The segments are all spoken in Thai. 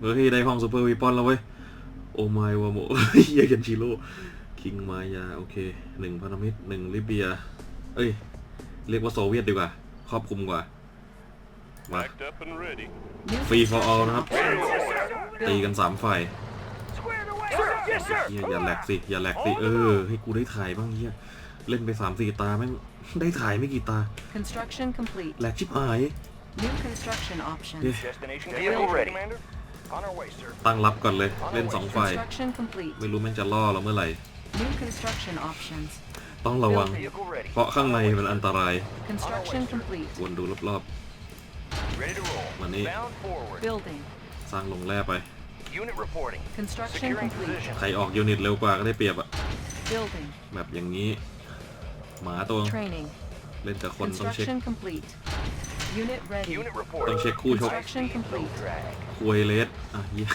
เฮ้ยได้ห้องซูเปอร์วีปอนแล้วเว้ย โอไมวาโมเฮียเกันชิโร่คิงมายา โอเคหนึ่งพันธมิตรหนึ่งลิเบีย เอ้ย เรียกว่าโซเวียตดีกว่า ครอบคลุมกว่า มา Packed up and ready. New ฟรี for all นะครับ construction ตีกันสามฝ่าย Squared away, sir. Yes, sir. เฮียอย่าแหลกสิ อย่าแหลกสิ เออ ให้กูได้ถ่ายบ้างเฮียเล่นไปสามสี่ตาแม่งได้ถ่ายไม่กี่ตา Construction complete. แหลกชิบหาย New construction options. Yeah. Destination vehicle ready. Commander. On our way, sir. ตั้งรับก่อนเลย เล่นสองฝ่าย Construction complete. ไม่รู้แม่งจะล่อเราเมื่อไหร่ New construction options. ต้องระวัง Vehicle ready. เพราะข้างในมันอันตราย Construction complete. วนดูรอบ Ready to roll. Money. Bound forward. Building. ๆสร้างลงแร่ไป Unit reporting. Construction Securing complete. position. ใครออกยูนิตเร็วกว่าก็ได้เปรียบอะ Building. แบบอย่างนี้ หมาตัว Training. เล่นแต่คนต้องเช็ค Construction complete. Unit ready. Unit ต้อง reporting. เช็คคู่ชก Construction complete. Drag. ควยเลสอะเหี้ย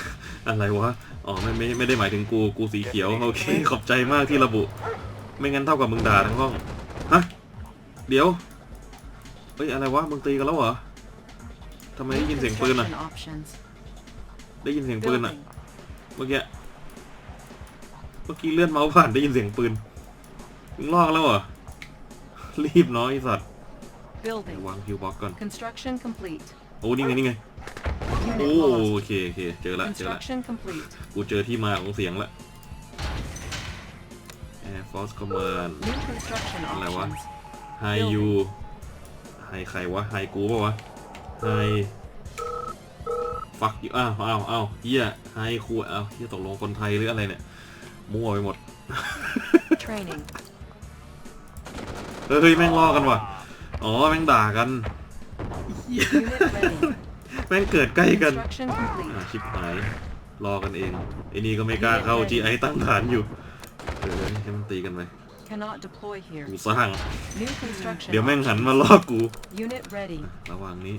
อะไรวะ อ๋อไม่ไม่ไม่ได้หมายถึงกู กูสีเขียว โอเค ขอบใจมากที่ระบุ ไม่งั้นเท่ากับมึงด่าทั้งห้อง ฮะ เดี๋ยว เฮ้ย อะไรวะ มึงตีกันแล้วเหรอทำไมได้ New ยินเสียงปืนอะ construction options. ได้ยินเสียงปืนอะ Building. เมื่อกี้ เมื่อกี้เลื่อนเมาส์ผ่านได้ยินเสียงปืน มึงลอกแล้วเหรอ รีบเน้อยไอ้สัตว์ เดี๋ยว Building. วางคิวบ็อกก่อน Construction complete. โอ้นี่ไงนี่ไงโอ้ Unit โอ lost. เคโอเคเจอละเจอละ Construction complete. กูเจอที่มาของเสียงละ Air Force Command New construction อะไรวะ? options. Hi you Hi ใครวะ Hi กูปะวะ Hi Fuck you อ้าวอ้าวอ้าวเฮีย Hi ครูอ้าวเฮียตกลงคนไทยหรืออะไรเนี่ย มั่วไปหมด Training. เฮ้ยแม่งล่อกันว่ะ อ๋อแม่งด่ากัน Unit ready. แม่งเกิดใกล้กัน Construction อ่า complete. ชิบหายรอกันเองไอ้นี่ก็ไม่กล้าเข้า GI ตั้งฐานอยู่เออให้มันตีกันไป Cannot deploy here. กูสร้าง New construction. เดี๋ยวแม่งหัน options. มาล่อกู Unit ready. ระหว่างนี้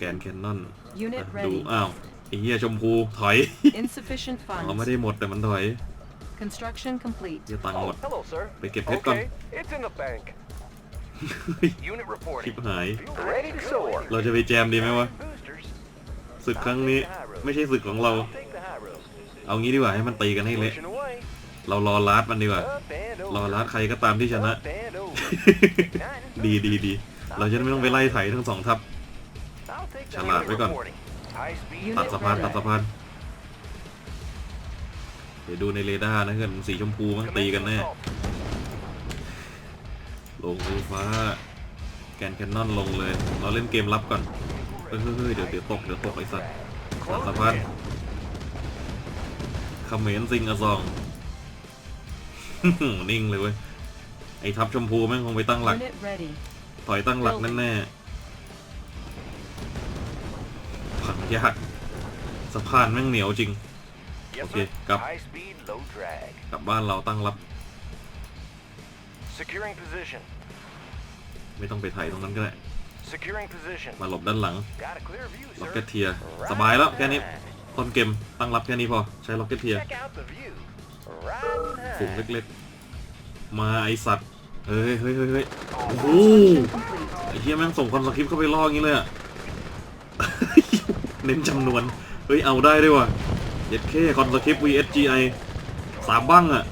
แกน Building. แคนนอน Unit ดู ready. อ้าวไอ้เหี้ยชมพูถอย Insufficient อ๋อไม่ funds. ได้หมดแต่มันถอย Construction complete. เหี้ยตังค์หมด hello, sir. ไปเก็บเพชรก่อน Okay, it's in the bank. Unit ชิ reporting. บหาย Ready to soar. เราจะไปแจมดีไหมวะ Boosters. ศึกครั้งนี้ไม่ใช่ศึกของเรา I'll take the high road. เอางี้ดีกว่าให้มันตีกันให้เละ Pushing away. เรารอลาดมันดีกว่า Up and รอ over. ลาดใครก็ตามที่ชนะ Up and over. ดีดีดีเราจะได้ไม่ต้องไปไล่ไถทั้งสองทัพ I'll take the ฉลาดไว้ก่อน reporting. High speed. อยู่ตัดสะพาน Unit ตัดสะพานเดี๋ยวดูในเรดาร์นะเกิดสีชมพูมันตีกันแน่ ลงไฟฟ้า แกนแคนนอนลงเลย เราเล่นเกมรับก่อน เฮ้ยเฮ้ยเฮ้ยเดี๋ยวเดี๋ยวตกเดี๋ยวตกไอ้สัตว์ตัดสะพานเขมรซิงอะซอง นิ่งเลยเว้ย ไอ้ทัพชมพูแม่งคงไปตั้งหลัก Unit ready. ถอยตั้งหลักแน่ๆผังยากสะพานแม่งเหนียวจริง Yes, Okay, sir. cop. High speed, low drag. กลับบ้านเราตั้งรับ Securing position. ไม่ต้องไปถ่ายตรงนั้นก็ได้ Securing position. มาหลบด้านหลัง Got a clear view, ล็อก sir. เก็ตเทียสบายแล้วแค่นี้ต้นเกมตั้งรับแค่นี้พอ ใช้ล็อกเก็ตเทีย Check out the view. Riding ฝูง high. เล็กๆ มาไอสัตว์ เฮ้ยเฮ้ยเฮ้ยเฮ้ยโอ้โห Construction complete. ไอ้เหี้ยแม่งส่งคอนสคริปต์เข้าไปล่ออย่างนี้เลยอะเน้นจำนวน เฮ้ย เอาได้ด้วยว่ะเย็ดเคคอนสคริปต์ VSGI สามบ้างอะ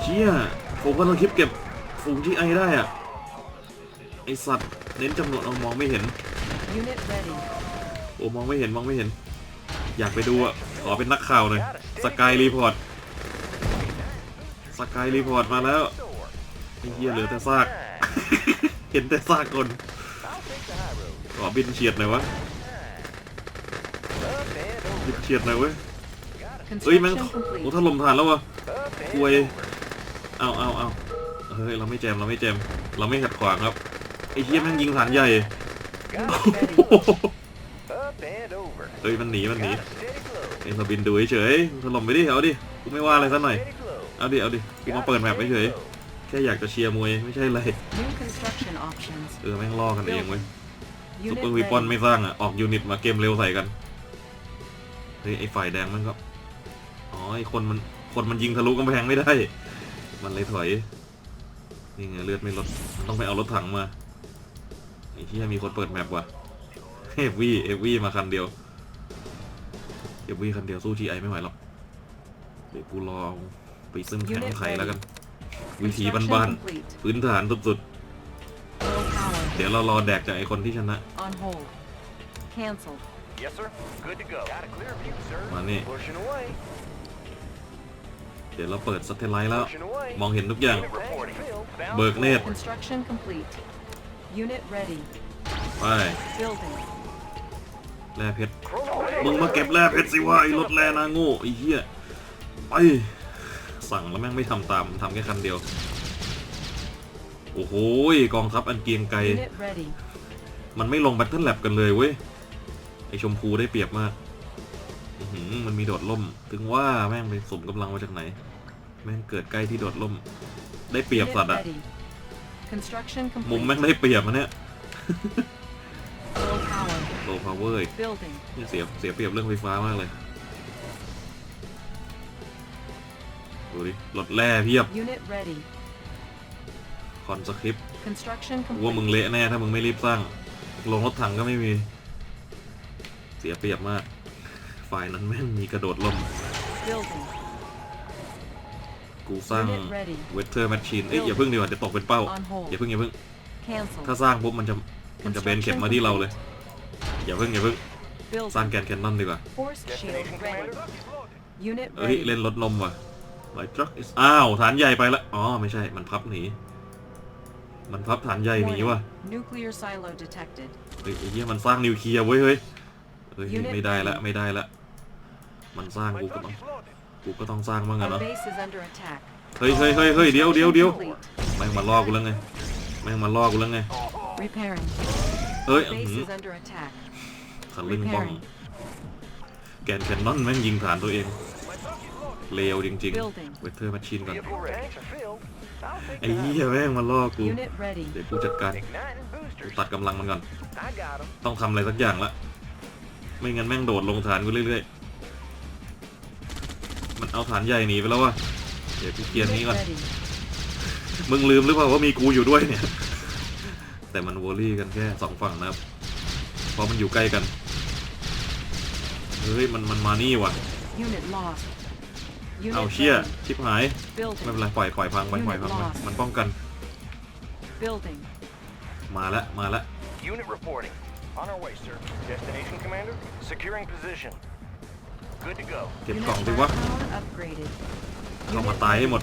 เชี่ยฝูงคอนสคริปต์เก็บฝูง GI ได้อะไอสัตว์เน้นจำนวนเอามองไม่เห็น Unit ready. โอ้มองไม่เห็นมองไม่เห็น อยากไปดูอะขอเป็นนักข่าวหน่อย สกายรีพอร์ต สกายรีพอร์ตมาแล้ว Soar. ไอ้เหี้ยเหลือแต่ซาก เห็นแต่ซากคน I'll take the high road. ขอบินเฉียดหน่อยวะ Up and บิน over. เฉียดหน่อยวะเฮ้ยแม่ง Construction โอ้ complete. ถล่มฐานแล้ววะ Up ควย and over. เอาเอาเอาเฮ้ยเราไม่แจมเราไม่แจมเราไม่ขัดขวางครับ ไอ้เหี้ยแม่งยิงฐานใหญ่ Got โอ้ it โห steady. Up and over. เฮ้ยมันหนีมันหนี Got a steady glow. เอ็งเราบินดูเฉยๆถล่มไปดิเอาดิกูไม่ว่าอะไรสักหน่อย Steady glow. เอาดิเอาดิกูมาเปิดแมปเฉยๆแค่อยากจะเชียร์มวยไม่ใช่อะไร New construction options. เออแม่งล่อกันเองเว้ยซุป Unit เปอร์วีปอน ready. ไม่สร้างอะออกยูนิตมาเกมเร็วใส่กันเฮ้ยไอฝ่ายแดงมันก็อ๋อไอคนมันคนมันยิงทะลุกำแพงไม่ได้ มันเลยถอยนี่ไงเลือดไม่ลดมันต้องไปเอารถถังมาไอ้ที่มีคนเปิดแมปว่ะเฮฟวี่เฮฟวี่มาคันเดียวเดี๋ยววีคันเดียวสู้ GI ไม่ไหวหรอกเดี๋ยวกูรอเอาไปซึมแข็งไทยแล้วกัน วิธี Construction บ้าน complete. ๆพื้นฐานสุด Low power. ๆเดี๋ยวเรารอแดกจากไอคนที่ชนะ On hold. Cancelled. Yes, sir. Good to go. Got a clear view, sir. มานี่ Pushing away. เดี๋ยวเราเปิดสเตลไลท์แล้ว Pushing away. มองเห็นทุกอย่าง Unit reporting. Bound เบิกเนตร Construction complete. Unit ready. ไป Building. แร่เพชร Chrono มึงมาเก็บแร่เพชรสิวะไอ้รถแร่นาโง่ไอ้เหี้ย ไป สั่งแล้วแม่งไม่ทำตามทำแค่คันเดียว โอ้โหกองทัพอันเกรียงไกร Unit ready. มันไม่ลงแบทเทิลแลบกันเลยเว้ย ไอชมพูได้เปรียบมาก อื้อหือมันมีโดดล่ม ถึงว่าแม่งไปสมกำลังมาจากไหน แม่งเกิดใกล้ที่โดดล่ม ได้เปรียบ Unit สัตว์อะ ready. Construction มุม complete. แม่งได้เปรียบมันเนี่ย Low power. โลพาวเวอร์ Building. นี่เสียเสียเปรียบเรื่องไฟฟ้ามากเลย ดูดิรถแร่เพียบ Unit ready. คอนสคริปต์ Construction กูว่ามึง complete. เละแน่ถ้ามึงไม่รีบสร้าง ลงรถถังก็ไม่มี เสียเปรียบมาก ฝ่ายนั้นแม่งมีกระโดดล่ม Building. กูสร้าง Unit ready. เวทเทอร์แมชชีนเอ้ยอย่าพึ่งดีกว่าเดี๋ยวตกเป็นเป้า On hold. อย่าพึ่งอย่าพึ่ง Cancel. ถ้าสร้างปุ๊บมันจะมันจะเบนเข็มมาที่เราเลย อย่าพึ่งอย่าพึ่ง สร้าง Building. แกนแคนนอนดีกว่า Force shield Destination ready. commander. Unit เอ้ย ready. เล่นรถลมว่ะไลทรัคอ้าว ฐานใหญ่ไปละอ๋อ ไม่ใช่ มันพับหนี มันพับฐานใหญ่หนีว่ะ Warning. Nuclear silo detected. เฮ้ยไอ้เหี้ยมันสร้างนิวเคลียร์เว้ยเฮ้ย เฮ้ย Unit ไม่ได้ละไม่ได้ละ มันสร้างกูก็ต้อง Hydraulics loaded. กูก็ต้องสร้างบ้างอะ Our เนาะ base is under attack. เฮ้ยเฮ้ยเฮ้ยเฮ้ยเดี๋ยวเดี๋ยวเดี๋ยว Complete. แม่งมาล่อกูแล้วไงแม่งมาล่อกูแล้วไง Repairing. เฮ้ย Our อื้อ base หือ is under attack. ทะลึ่งบ้องแกนแคนนอนแม่งยิงฐานตัวเองเลวจริง Building. ๆเวทเทอร์แมชชีนก่อน Vehicle ready. Tanks are filled. I'll take ไอ้ it out. เหี้ยแม่งมาล่อกู Unit ready. เดี๋ยวกูจัดการ Igniting กู boosters. ตัดกำลังมันก่อน I got 'em. ต้องทำอะไรสักอย่างละไม่งั้นแม่งโดดลงฐานกูเรื่อยๆ มันเอาฐานใหญ่หนีไปแล้ววะเดี๋ยวกูเกียร์นี้ Unit ก่อน ready. มึงลืมหรือเปล่าว่ามีกูอยู่ด้วยเนี่ย แต่มันวอลลี่กันแค่สองฝั่งนะครับ เพราะมันอยู่ใกล้กัน เฮ้ยมันมันมานี่ว่ะ Unit lost. เอา Unit เชี่ย ready. ชิบหาย ไม่ Building. เป็นไรปล่อยปล่อยพังไปปล่อยพังไปมันป้องกัน Building. มาแล้วมาแล้ว Unit reporting. On our way, sir. Destination commander. Securing position. Good to go. เก็บ Unit กล่องดิวะ firepower upgraded. เข้ามา Unit ตายให้ ready. หมด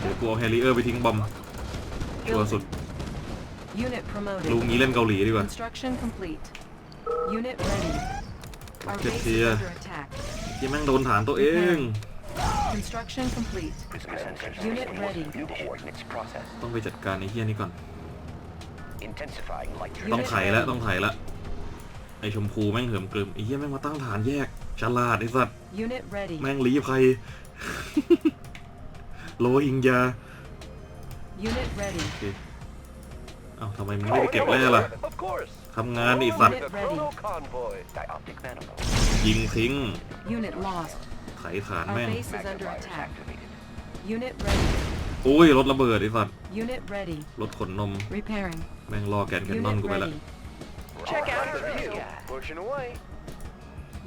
เดี๋ยวกูเอาแฮร์รี่เออร์ไปทิ้งบอมชัวร์สุด Unit ลุง promoted. นี้เล่นเกาหลีดีกว่า Construction complete. Unit ready. Our Get base here. is under attack. ที่แม่งโดนฐานตัวเอง Construction complete. Unit ready. New coordinates process. ต้องไปจัดการไอ้เฮียนี่ก่อน Intensifying light ต้ต้อองง Unit ไถแล้ว ready. ต้องไถแล้ว ไอชมพูแม่งเหิมกลืมไอเฮียแม่งมาตั้งฐานแยกฉลาดไอสัตว์ Unit ready. แม่งหลีภัย โลหิงยา Unit ready. เอ้าทำไมมึงไม่ไปเก็บแร่ล่ะ Of course. ทำงานดิไอ้สัตว์ Unit The ready. chrono convoy. Dioptic manifold. ยิงทิ้ง Unit lost. ไถฐาน Our แม่ง base is under Magnifiers attack. activated. Unit ready. โอ้ยรถระเบิดไอสัตว์ Unit ready. รถขนนม Repairing. แม่งรอแกนแคนนอน Unit กูไปแล้ว ready. Check out the view. Pushing away.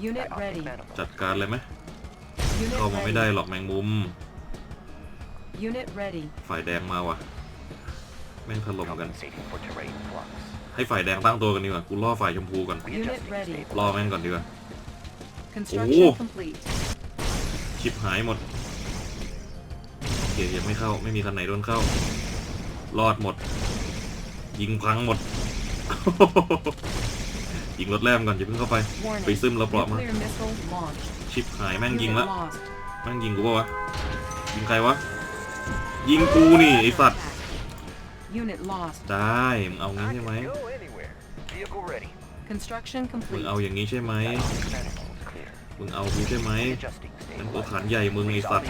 Unit Dioptic ready. manifold. จัดการเลยไหม Unit เข้ามาไม่ได้ ready. หรอกแมงมุม Unit ready. ฝ่ายแดงมาว่ะ แม่งถล่มกัน Compensating for terrain flux. ให้ฝ่ายแดงตั้งตัวกันดีกว่า กูล่อฝ่ายชมพูก่อน Unit Readjusting ready. stabilizer. ล่อแม่งก่อนดีกว่า Construction Oh. complete. ชิปหายหมดโอเคยังไม่เข้า ไม่มีคันไหนโดนเข้า รอดหมด ยิงพังหมด ยิงรถแรมก่อนอย่าเพิ่งเข้าไป Warning. ไปซึมแล้วปลอมมา Nuclear missile launched. ชิปหายแม่งยิง Unit ละ lost. แม่งยิงกูปะวะ ยิงใครวะ ยิงกูนี่ไอสัตว์ Attack. Unit lost. ได้มึงเอางี้ I ใช่ไหม can go anywhere. Vehicle ready. Construction มึง complete. เอาอย่างนี้ใช่ไหม Dioptic manifold clear. มึงเอากูใช่ไหม Readjusting นั่นกู stabilizer. ฐานใหญ่มึงไอสัตว์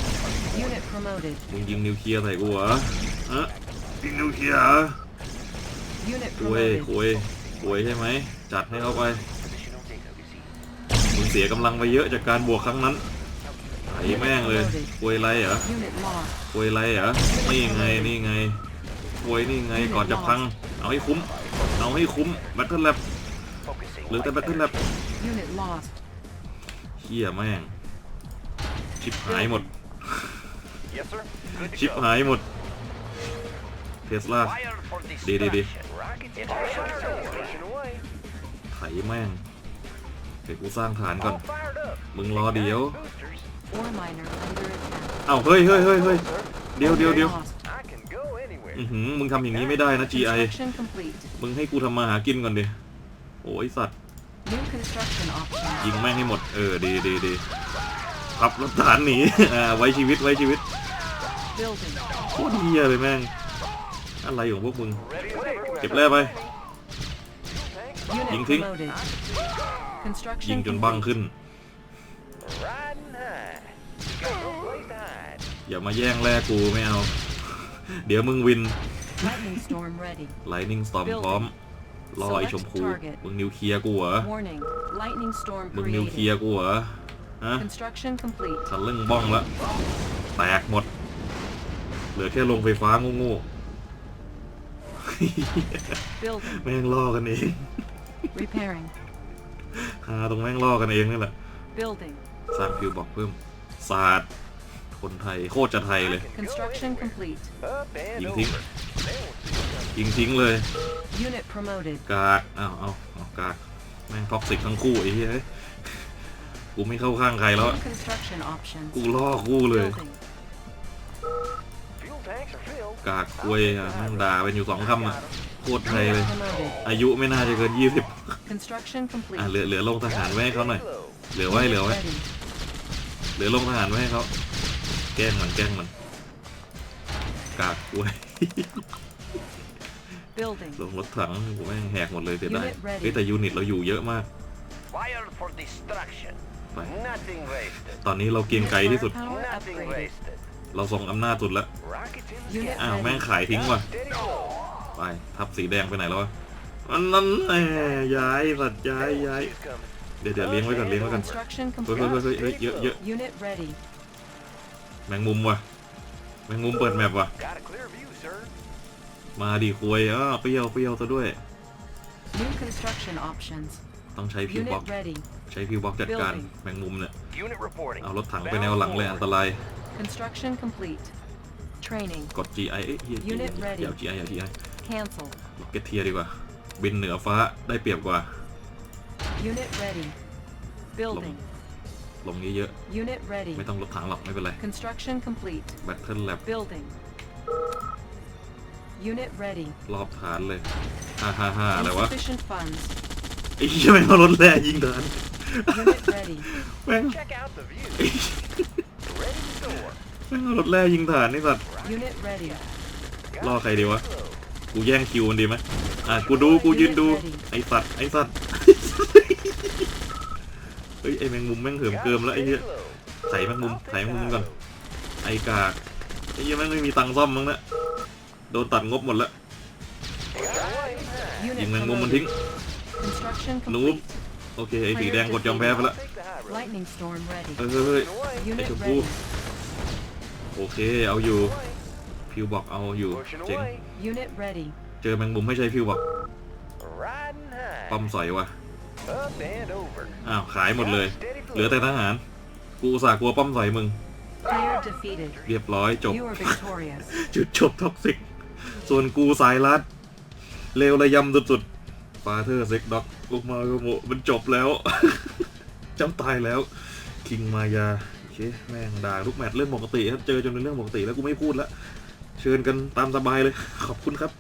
Unit promoted. มึงยิงนิวเคลียร์ใส่กูเหรอฮะยิงนิวเคลียร์ เหรอ Unit คุย promoted. คุยคุยใช่ไหม จัดให้เข้าไป Positional data received. มึงเสียกำลังไปเยอะจากการบวกครั้งนั้นไอ้แม่งเลยคุยไรเหรอ Unit lost. คุยไรเหรอนี่ไงนี่ไงคุยนี่ไงก่อนจะพัง เอาให้คุ้ม เอาให้คุ้มแบทเทิลแลบ Focusing หรือแต่ light แบทเทิลแลบ energy. Unit lost. เฮียแม่ง ชิบหายหมด Yes, sir. Good to ชิบ go. หายหมด เทสลาดีดีดีไถแม่งเดี๋ยวกูสร้างฐานก่อน มึงรอเดี๋ยว เอ้าเฮ้ยเฮ้ยเฮ้ยเฮ้ยเดี๋ยวเดี๋ยวเดี๋ยวอือหือมึงทำอย่างนี้ไม่ได้นะ GI มึงให้กูทำมาหากินก่อนดิ โอ้ยสัตว์ ยิงแม่งให้หมด เออดีดีดีขับรถฐานหนี อ่าไว้ชีวิตไว้ชีวิตโคตรเฮียเลยแม่ง อะไรของพวกมึง Ready as ever. เก็บแร่ไป Unit Ying Ting. promoted. ยิง Construction จนบัง complete. ขึ้น Riding high. You got no place to hide. อย่ามาแย่งแร่กูไม่เอา เดี๋ยวมึงวิน Lightning storm ready. Lightning Storm พร้อม รอไอ้ชมพู มึงนิวเคลียร์กูเหรอ Warning. Lightning storm มึงนิวเคลีย created. ร์กูเหรอ ฮะ Construction complete. ทะลึ่งบ้องละ แตกหมด เหลือแค่ลงไฟฟ้าโง่ๆ Building. แม่งล่อกันเอง Repairing. หาตรงแม่งล่อกันเองนี่แหละ Building. สร้างฟิวบอกเพิ่มศาสตร์คนไทย โคตรจะไทยเลย I can go Construction anywhere. complete. Up and Ying over. Ting. They won't see us coming. ยิงทิ้งเลย Unit promoted. กากอ้าวเอาเอากากแม่งท็อกซิกทั้งคู่ไอ้เหี้ยเอ้ยกูไม่เข้าข้างใครแล้ว New construction options. กูล่อคู่เลย Building. Fuel tanks are filled. กากคุยอะแม่งด่าเป็นอยู่สองคำอะโคตรไทยเลย Unit promoted. อายุไม่น่าจะเกินยี่สิบ Construction complete. อะเหลือเหลือลงทหารไว้ให้เขาหน่อย Stay low. เหลือไว้เหลือ Unit ไว้ ready. เหลือลงทหารไว้ให้เขาแกล้งมันแกล้งมันกากคุย Building. ลงรถถังกูแม่งแหกหมดเลยเสียดาย Unit ready เฮ้ยแต่ยูนิตเราอยู่เยอะมาก Fire for destruction. ไป Nothing wasted. ตอนนี้เราเกรียงไกรที่สุด Power Nothing upgraded. wasted. เราส่งอำนาจสุดแล้ว Rockets in the Unit sky. อ้าวแม่งขายทิ้งว่ะ Steady roll. ไป ทับสีแดงไปไหนแล้ววะอันนั้นแหละย้ายสัตว์ย้ายย้าย She's coming. เดี๋ยวเดี๋ยวเลี้ยงไว้ก่อนเลี้ยงไว้ก่อน Construction เฮ้ยเฮ้ย complete. เฮ้ยเฮ้ยเยอะเยอะ Unit ready. แมงมุมว่ะแมงมุมเปิดแมปว่ะ Got a clear view, sir. มาดิคุยอ้าวเปรี้ยวเปรี้ยวซะด้วย New construction options. ต้องใช้พิวบ็อก Unit ready. ใช้พิวบ็อกจัดการ Building แมงมุมเนี่ย Unit reporting. เอารถถังไปแนวหลังเลยอันตราย Construction complete. Training. กด GI เอ้ยเหี้ย Unit ready เดี๋ยว GI อย่า GI Cancel. ล็อกเก็ตเทียดีกว่า บินเหนือฟ้าได้เปรียบกว่า Unit ready. Building. ลงเยอะ Unit ready. ๆไม่ต้องรถถังหรอก ไม่เป็นไร Construction complete. แบทเทิลแลบ Building. Unit ready. รอบฐานเลยฮ่าฮ่าฮ่าอะไรวะ Insufficient funds. ไอ้เหี้ยแม่งเอารถแร่ยิงฐาน Unit ready. แม่ง Check out the view. Ready to soar. แม่งเอา รถแร่ยิงฐานนี่สัตว์ Unit ready. ล่อใครดีวะ กูแย่งคิวมันดีไหมอะกูดูกูยืนดู ไอสัตว์ไอสัตว์เฮ้ยไอแมงมุมแม่งเหิมเกิมแล้วไอ้เหี้ยใส่แมงมุมใส่แมงมุมก่อนไอกากไอ้เหี้ยแม่งไม่มีตังค์ซ่อมมั้งนะโดนตัดงบหมดแล้วยิ Unit งแมงมุมมันทิ้ง promoted. Construction หนู complete. โอเคไอสีแดงกดยอมแพ้ไปแล้ว Lightning storm ready. เฮ้ยเฮ้ยเฮ้ โอเค เอาอยู่ พิวบอกเอาอยู่ เจ๋ง Unit ready. เจอแมงมุมไม่ใช่พิวบอก Riding high. ป้อมสอยว่ะ Up and over. อ้าว ขายหมดเลย เหลือแต่ทหาร กูอุตส่าห์กลัวป้อมสอยมึง Player defeated. เรียบร้อยจบ You are victorious. จุดจบท็อกซิก ส่วนกูสายลัด เลวระยำสุดๆฟาเธอร์เซ็กด็อกลูกมาโกโมมันจบแล้วเจ้าตายแล้ว คิงมายาโอ เคแม่งด่าทุกแมตช์เรื่องปกติครับเจอจนเป็นเรื่องปกติแล้วกูไม่พูดละเชิญกันตามสบายเลยขอบคุณครับ